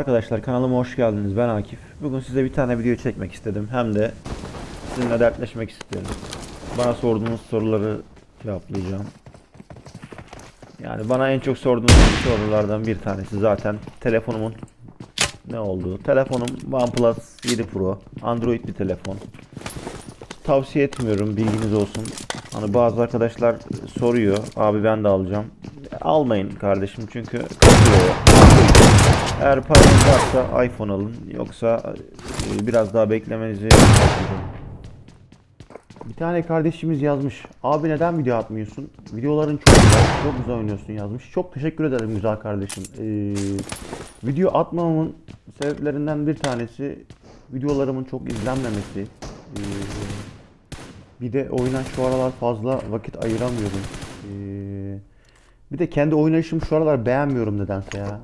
Arkadaşlar kanalıma hoş geldiniz. Ben Akif. Bugün size bir tane video çekmek istedim. Hem de sizinle dertleşmek istiyorum. Bana sorduğunuz soruları cevaplayacağım. Yani bana en çok sorduğunuz sorulardan bir tanesi zaten telefonumun ne olduğu. Telefonum OnePlus 7 Pro. Android bir telefon. Tavsiye etmiyorum bilginiz olsun. Hani bazı arkadaşlar soruyor. Abi ben de alacağım. Almayın kardeşim çünkü kasıyor. Eğer paranız varsa iPhone alın. Yoksa e, biraz daha beklemenizi. Bir tane kardeşimiz yazmış. Abi neden video atmıyorsun? Videoların çok güzel, çok güzel oynuyorsun yazmış. Çok teşekkür ederim güzel kardeşim. Ee, video atmamamın sebeplerinden bir tanesi videolarımın çok izlenmemesi. Ee, bir de oyuna şu aralar fazla vakit ayıramıyorum. Ee, bir de kendi oynayışımı şu aralar beğenmiyorum nedense ya.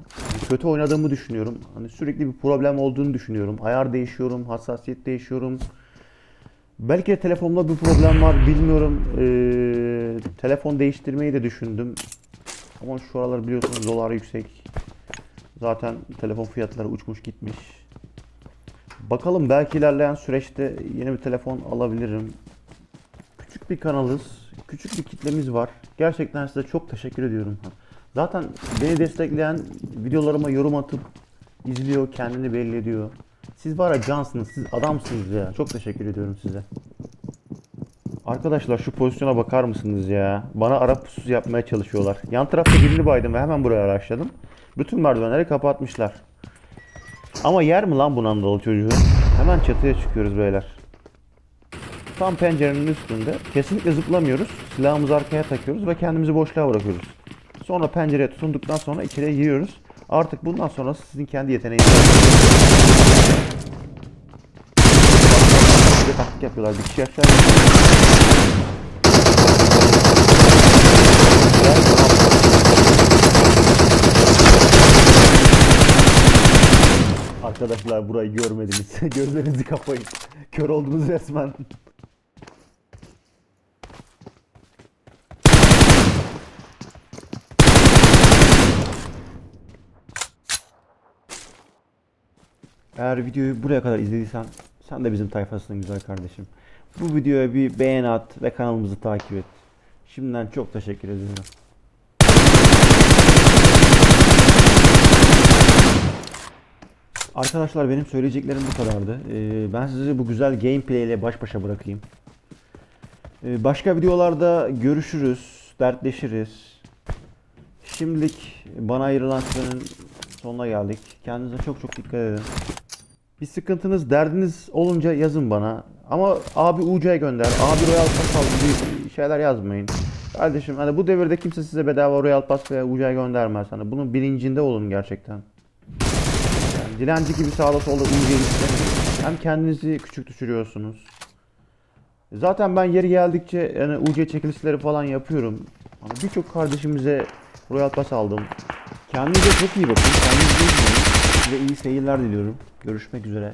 Kötü oynadığımı düşünüyorum. Hani sürekli bir problem olduğunu düşünüyorum. Ayar değişiyorum, hassasiyet değişiyorum. Belki de telefonumda bir problem var bilmiyorum. Ee, telefon değiştirmeyi de düşündüm. Ama şu aralar biliyorsunuz dolar yüksek. Zaten telefon fiyatları uçmuş gitmiş. Bakalım belki ilerleyen süreçte yeni bir telefon alabilirim. Bir kanalız. Küçük bir kitlemiz var. Gerçekten size çok teşekkür ediyorum. Zaten beni destekleyen videolarıma yorum atıp izliyor, kendini belli ediyor. Siz var ya cansınız, siz adamsınız ya. Çok teşekkür ediyorum size. Arkadaşlar şu pozisyona bakar mısınız ya? Bana ara pusu yapmaya çalışıyorlar. Yan tarafta birini baydım ve hemen buraya araçladım. Bütün merdivenleri kapatmışlar. Ama yer mi lan bu Anadolu çocuğu? Hemen çatıya çıkıyoruz beyler. Tam pencerenin üstünde. Kesinlikle zıplamıyoruz. Silahımızı arkaya takıyoruz ve kendimizi boşluğa bırakıyoruz. Sonra pencereye tutunduktan sonra içeriye giriyoruz. Artık bundan sonra sizin kendi yeteneğiniz. Taktik yapıyorlar. Bir kişi aşağı Arkadaşlar burayı görmediniz. Gözlerinizi kapayın. Kör oldunuz resmen. Eğer videoyu buraya kadar izlediysen sen de bizim tayfasının güzel kardeşim. Bu videoya bir beğen at ve kanalımızı takip et. Şimdiden çok teşekkür ediyorum. Arkadaşlar benim söyleyeceklerim bu kadardı. Ee, ben sizi bu güzel gameplay ile baş başa bırakayım. Ee, başka videolarda görüşürüz, dertleşiriz. Şimdilik bana ayrılan sürenin sonuna geldik. Kendinize çok çok dikkat edin. Bir sıkıntınız, derdiniz olunca yazın bana. Ama abi UC'ye gönder, abi Royal Pass al gibi şeyler yazmayın. Kardeşim hani bu devirde kimse size bedava Royal Pass veya UC'ye göndermez. Hani bunun bilincinde olun gerçekten. Yani dilenci gibi sağda solda istemeyin. Hem kendinizi küçük düşürüyorsunuz. Zaten ben yeri geldikçe yani UC çekilişleri falan yapıyorum. Hani birçok kardeşimize Royal Pass aldım. Kendinize çok iyi bakın. Kendinize iyi bakın. Size iyi seyirler diliyorum. Görüşmek üzere.